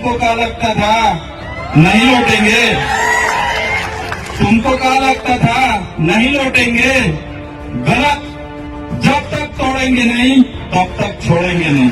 तुमको क्या लगता था नहीं लौटेंगे तुमको क्या लगता था नहीं लौटेंगे गलत जब तक तोड़ेंगे नहीं तब तक छोड़ेंगे नहीं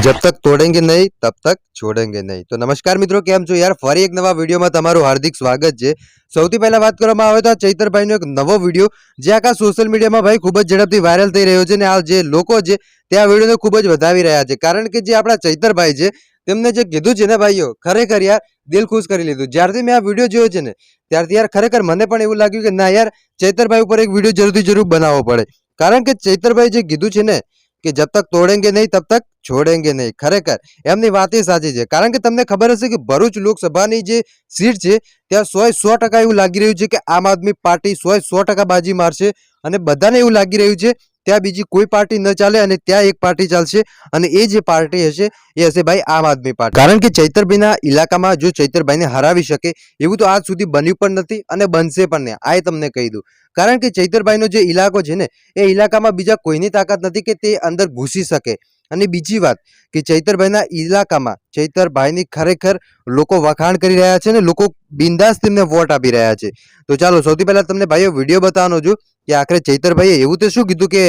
જબ તક તોડેંગે નહીં તબ તક છોડેંગે નહીં તો નમસ્કાર મિત્રો કેમ છો યાર ફરી એક નવા વિડીયોમાં તમારું હાર્દિક સ્વાગત છે સૌથી પહેલા વાત કરવામાં આવે તો આ ચૈતરભાઈનો એક નવો વિડીયો જે આખા સોશિયલ મીડિયામાં ભાઈ ખૂબ જ ઝડપથી વાયરલ થઈ રહ્યો છે અને આ જે લોકો છે તે આ વિડીયોને ખૂબ જ વધાવી રહ્યા છે કારણ કે જે આપણા ચૈતરભાઈ છે તેમને જે કીધું છે ને ભાઈઓ, ખરેખર યાર, દિલ ખુશ કરી લીધું. જ્યારથી મેં આ વીડિયો જોયો છે ને, ત્યારથી યાર ખરેખર મને પણ એવું લાગ્યું કે ના યાર, ચૈતરભાઈ ઉપર એક વીડિયો જરૂરથી જરૂર બનાવવો પડે. કારણ કે ચૈતરભાઈ જે કીધું છે ને, કે જબ તક તોડેંગે નહીં, તબ તક છોડેંગે નહીં. ખરેખર, એમની વાત એ સાચી છે. કારણ કે તમને ખબર હશે કે ભરૂચ લોકસભાની જે સીટ છે, ત્યાં સો સો ટકા એવું લાગી રહ્યું છે કે આમ આદમી પાર્ટી સો સો ટકા બાજી મારશે અને બધાને એવું લાગી રહ્યું છે ત્યાં બીજી કોઈ પાર્ટી ન ચાલે અને ત્યાં એક પાર્ટી ચાલશે અને એ જે પાર્ટી હશે એ હશે ભાઈ આમ આદમી પાર્ટી. કારણ કે ચૈતરભાઈના ઇલાકામાં જો ચૈતરભાઈને હરાવી શકે એવું તો આજ સુધી બન્યું પણ નથી અને બનશે પણ નહીં. આ તમને કહી દઉં. કારણ કે ચૈતરભાઈનો જે ઇલાકો છે ને, એ ઇલાકામાં બીજા કોઈની તાકાત નથી કે તે અંદર ઘૂસી શકે. અને બીજી વાત કે ચૈતરભાઈના ઇલાકામાં ચૈતરભાઈની ખરેખર લોકો વખાણ કરી રહ્યા છે ને, લોકો બિંદાસ તેમને વોટ આપી રહ્યા છે. તો ચાલો, સૌથી પહેલાં તમને ભાઈઓ વીડિયો બતાવવાનો છું કે આખરે ચૈતરભાઈએ એવું તો શું કીધું કે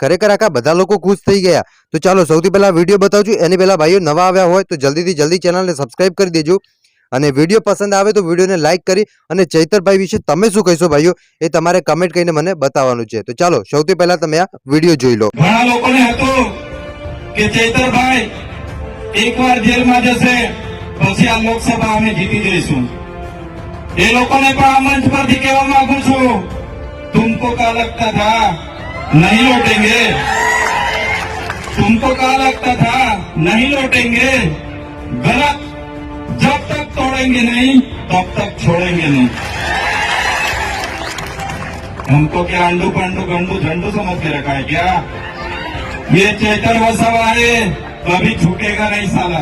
ખરેખર આખા બધા લોકો ખુશ થઈ ગયા. તો ચાલો, સૌથી પહેલાં વીડિયો બતાવું છું. એની પહેલાં ભાઈઓ નવા આવ્યા હોય તો જલ્દીથી જલ્દી ચેનલને સબસ્ક્રાઈબ કરી દેજો. અને વિડીયો પસંદ આવે તો વિડીયોને લાઈક કરી અને ચૈતરભાઈ વિશે તમે શું કહેશો ભાઈઓ એ તમારે કમેન્ટ કરીને મને બતાવવાનું છે તો ચાલો સૌથી પહેલા તમે આ વિડીયો જોઈ લો ઘણા લોકોને હતું કે ચૈતરભાઈ એકવાર જેલમાં જશે પછી આ લોકસભા અમે જીતી જઈશું એ લોકોને પણ આ મંચ પરથી કહેવા માંગુ છું तुमको क्या लगता था नहीं लौटेंगे तुमको क्या लगता था नहीं लौटेंगे गलत जब तक तोड़ेंगे नहीं तब तक छोड़ेंगे नहीं। हमको क्या अंडू पंडू गंडू झंडू समझ के रखा है क्या? ये चेतर वसवा है कभी झुकेगा नहीं साला।